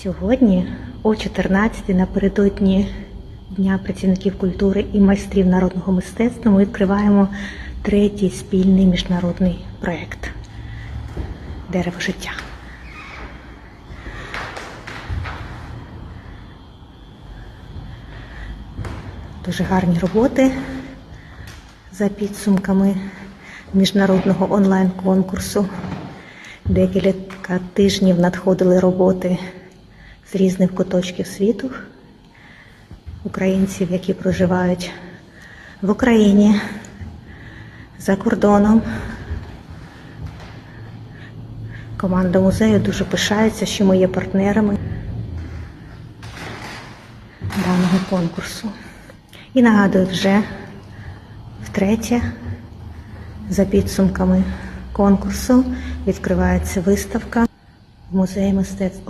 Сьогодні о 14 напередодні Дня працівників культури і майстрів народного мистецтва ми відкриваємо третій спільний міжнародний проєкт Дерево життя. Дуже гарні роботи за підсумками міжнародного онлайн-конкурсу. Декілька тижнів надходили роботи з різних куточків світу, українців, які проживають в Україні, за кордоном. Команда музею дуже пишається, що ми є партнерами даного конкурсу. І нагадую, вже втретє, за підсумками конкурсу, відкривається виставка в музеї мистецтв.